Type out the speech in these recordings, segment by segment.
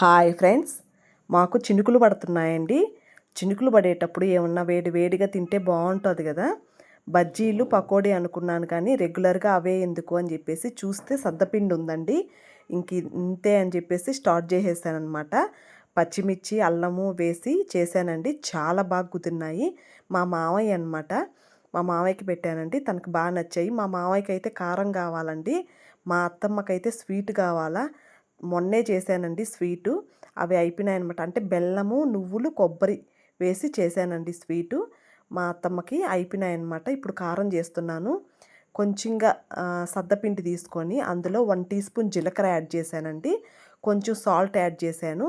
Hi friends మాకు చినుకులు పడుతున్నాయండి. చినుకులు పడేటప్పుడు ఏమన్నా వేడి వేడిగా తింటే బాగుంటుంది కదా. బజ్జీలు పకోడీ అనుకున్నాను కానీ రెగ్యులర్గా అవే ఎందుకు అని చెప్పేసి చూస్తే సద్దపిండి ఉందండి. ఇంక ఇంతే అని చెప్పేసి స్టార్ట్ చేసేసానమాట పచ్చిమిర్చి అల్లము వేసి చేశానండి. చాలా బాగా కుదిరినాయి. మా మావయ్య అనమాట మా మావయ్యకి పెట్టానండి. తనకు బాగా నచ్చాయి. మా మావయ్యకి అయితే కారం కావాలండి. మా అత్తమ్మకైతే స్వీట్ కావాలా. మొన్నే చేశానండి స్వీటు. అవి అయిపోయినాయి అనమాట అంటే బెల్లము నువ్వులు కొబ్బరి వేసి చేశానండి స్వీటు. మా అత్తమ్మకి అయిపోయినాయి అనమాట ఇప్పుడు కారం చేస్తున్నాను. కొంచెంగా సద్దపిండి తీసుకొని అందులో వన్ టీ స్పూన్ జీలకర్ర యాడ్ చేశానండి. కొంచెం సాల్ట్ యాడ్ చేశాను.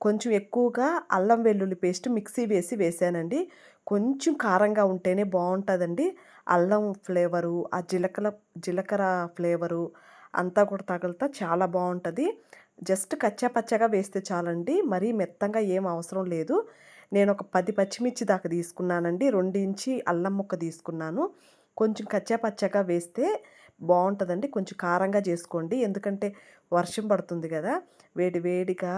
కొంచెం ఎక్కువగా అల్లం వెల్లుల్లి పేస్ట్ మిక్సీ వేసి వేసానండి కొంచెం కారంగా ఉంటేనే బాగుంటుందండి. అల్లం ఫ్లేవరు ఆ జీలకర్ర జీలకర్ర ఫ్లేవరు అంతా కూడా తగులుతా చాలా బాగుంటుంది. జస్ట్ కచ్చా పచ్చగా వేస్తే చాలండి. మరీ మెత్తంగా ఏం అవసరం లేదు. నేను ఒక పది పచ్చిమిర్చి దాకా తీసుకున్నానండి. రెండు ఇంచి అల్లం ముక్క తీసుకున్నాను. కొంచెం కచ్చా పచ్చగా వేస్తే బాగుంటుందండి. కొంచెం కారంగా చేసుకోండి. ఎందుకంటే వర్షం పడుతుంది కదా. వేడి వేడిగా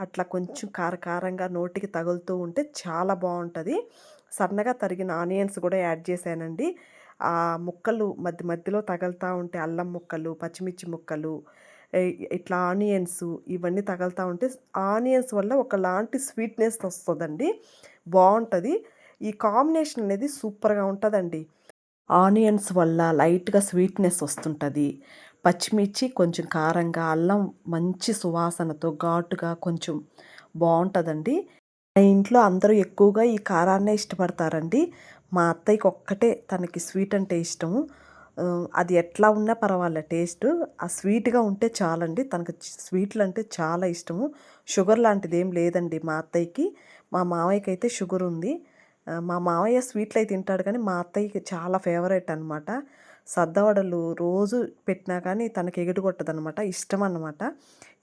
అట్లా కొంచెం కార కారంగా నోటికి తగులుతూ ఉంటే చాలా బాగుంటుంది. సన్నగా తరిగిన ఆనియన్స్ కూడా యాడ్ చేశానండి. ఆ ముక్కలు మధ్య మధ్యలో తగులుతూ ఉంటే అల్లం ముక్కలు పచ్చిమిర్చి ముక్కలు ఇట్లా ఆనియన్స్ ఇవన్నీ తగులుతూ ఉంటే ఆనియన్స్ వల్ల ఒకలాంటి స్వీట్నెస్ వస్తుందండి. బాగుంటుంది ఈ కాంబినేషన్ అనేది సూపర్గా ఉంటుందండి. ఆనియన్స్ వల్ల లైట్గా స్వీట్నెస్ వస్తుంటుంది. పచ్చిమిర్చి కొంచెం కారంగా అల్లం మంచి సువాసనతో ఘాటుగా కొంచెం బాగుంటుందండి మా ఇంట్లో అందరూ ఎక్కువగా ఈ కారాన్నే ఇష్టపడతారండి. మా అత్తయ్యకి ఒక్కటే తనకి స్వీట్ అంటే ఇష్టము. అది ఎట్లా ఉన్నా పర్వాలే టేస్ట్. ఆ స్వీట్గా ఉంటే చాలండి తనకు స్వీట్లు అంటే చాలా ఇష్టము. షుగర్ లాంటిది ఏం లేదండి మా అత్తయ్యకి. మా మావయ్యకి అయితే షుగర్ ఉంది. మా మావయ్య స్వీట్లు అయితే తింటాడు కానీ మా అత్తయ్యకి చాలా ఫేవరెట్ అనమాట సద్దవడలు రోజు పెట్టినా కానీ తనకి ఎగిటి కొట్టదనమాట ఇష్టం అనమాట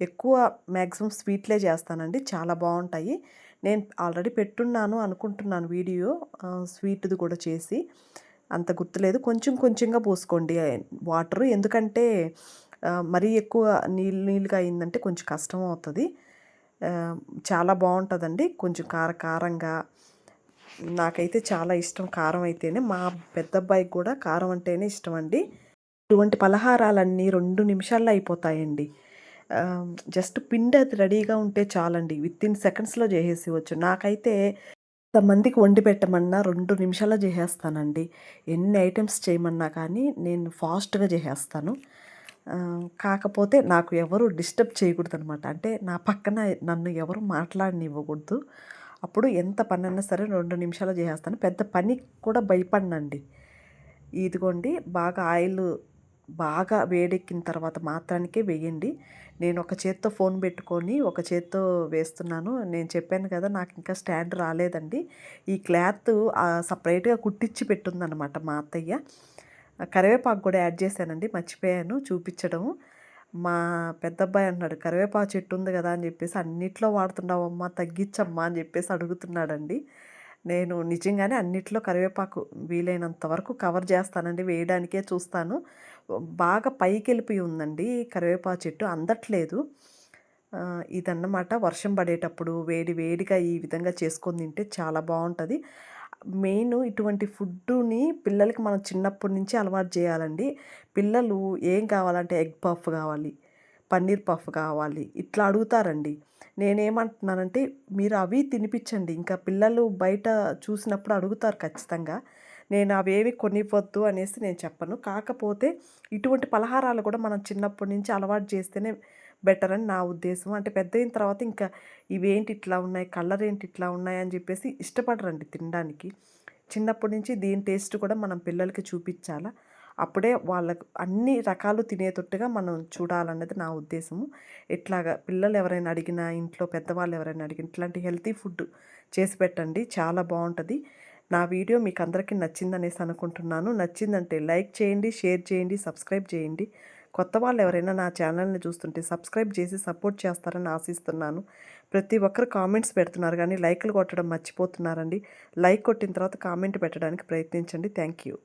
ఎక్కువ మ్యాక్సిమం స్వీట్లే చేస్తానండి. చాలా బాగుంటాయి. నేను ఆల్రెడీ పెట్టున్నాను అనుకుంటున్నాను వీడియో స్వీట్ది కూడా చేసి. అంత గుర్తులేదు. కొంచెం కొంచెంగా పోసుకోండి. వాటర్ ఎందుకంటే మరీ ఎక్కువ నీళ్ళు నీళ్ళుగా అయిందంటే కొంచెం కష్టం అవుతుంది. చాలా బాగుంటుందండి. కొంచెం కార కారంగా నాకైతే చాలా ఇష్టం కారం అయితేనే మా పెద్ద అబ్బాయికి కూడా కారం అంటేనే ఇష్టం అండి ఇటువంటి పలహారాలన్నీ రెండు నిమిషాల్లో అయిపోతాయండి. జస్ట్ పిండి అది రెడీగా ఉంటే చాలండి. విత్ ఇన్ సెకండ్స్లో చేసేసి నాకైతే మందికి వండి పెట్టమన్నా రెండు నిమిషాల్లో చేసేస్తానండి. ఎన్ని ఐటమ్స్ చేయమన్నా కానీ నేను ఫాస్ట్గా చేసేస్తాను. కాకపోతే నాకు ఎవరు డిస్టర్బ్ చేయకూడదు అనమాట అంటే నా పక్కన నన్ను ఎవరు మాట్లాడనివ్వకూడదు. అప్పుడు ఎంత పని అన్నా సరే రెండు నిమిషాలు చేసేస్తాను. పెద్ద పని కూడా భయపడినండి. ఇదిగోండి బాగా ఆయిల్ బాగా వేడెక్కిన తర్వాత మాత్రానికే వేయండి. నేను ఒక చేత్తో ఫోన్ పెట్టుకొని ఒక చేత్తో వేస్తున్నాను. నేను చెప్పాను కదా నాకు ఇంకా స్టాండ్ రాలేదండి. ఈ క్లాత్ సపరేట్గా కుట్టించి పెట్టుందన్నమాట మా అత్తయ్య. కరివేపాకు కూడా యాడ్ చేశానండి మర్చిపోయాను చూపించడం మా పెద్ద అబ్బాయి అన్నాడు కరివేపాకు చెట్టు ఉంది కదా అని చెప్పేసి అన్నిట్లో వాడుతున్నావమ్మా తగ్గించమ్మా అని చెప్పేసి అడుగుతున్నాడండి. నేను నిజంగానే అన్నిట్లో కరివేపాకు వీలైనంత వరకు కవర్ చేస్తానండి వేయడానికే చూస్తాను. బాగా పైకి వెళ్ళిపోయి ఉందండి కరివేపాకు చెట్టు అందట్లేదు. ఇదన్నమాట వర్షం పడేటప్పుడు వేడి వేడిగా ఈ విధంగా చేసుకొని తింటే చాలా బాగుంటుంది. మెయిన్ ఇటువంటి ఫుడ్డుని పిల్లలకి మనం చిన్నప్పటి నుంచి అలవాటు చేయాలండి. పిల్లలు ఏం కావాలంటే ఎగ్ పఫ్ కావాలి పన్నీర్ పఫ్ కావాలి ఇట్లా అడుగుతారండి. నేనేమంటున్నానంటే మీరు అవి తినిపించండి. ఇంకా పిల్లలు బయట చూసినప్పుడు అడుగుతారు ఖచ్చితంగా. నేను అవేవి కొనివ్వద్దు అనేసి నేను చెప్పను. కాకపోతే ఇటువంటి పలహారాలు కూడా మనం చిన్నప్పటి నుంచి అలవాటు చేస్తేనే బెటర్ అని నా ఉద్దేశం. అంటే పెద్ద అయిన తర్వాత ఇంకా ఇవేంటి ఇట్లా ఉన్నాయి కలర్ ఏంటి ఇట్లా ఉన్నాయి అని చెప్పేసి ఇష్టపడరండి తినడానికి. చిన్నప్పటి నుంచి దీని టేస్ట్ కూడా మనం పిల్లలకి చూపించాలా. అప్పుడే వాళ్ళకు అన్ని రకాలు తినేటట్టుగా మనం చూడాలన్నది నా ఉద్దేశము. ఇట్లాగా పిల్లలు ఎవరైనా అడిగినా ఇంట్లో పెద్దవాళ్ళు ఎవరైనా అడిగిన ఇట్లాంటి హెల్తీ ఫుడ్ చేసి పెట్టండి చాలా బాగుంటుంది. నా వీడియో మీకు అందరికీ నచ్చిందనేసి అనుకుంటున్నాను. నచ్చిందంటే లైక్ చేయండి షేర్ చేయండి సబ్స్క్రైబ్ చేయండి. కొత్త వాళ్ళు ఎవరైనా నా ఛానల్ని చూస్తుంటే సబ్స్క్రైబ్ చేసి సపోర్ట్ చేస్తారని ఆశిస్తున్నాను. ప్రతి ఒక్కరు కామెంట్స్ పెడుతున్నారు కానీ లైక్లు కొట్టడం మర్చిపోతున్నారండి. లైక్ కొట్టిన తర్వాత కామెంట్ పెట్టడానికి ప్రయత్నించండి. Thank you.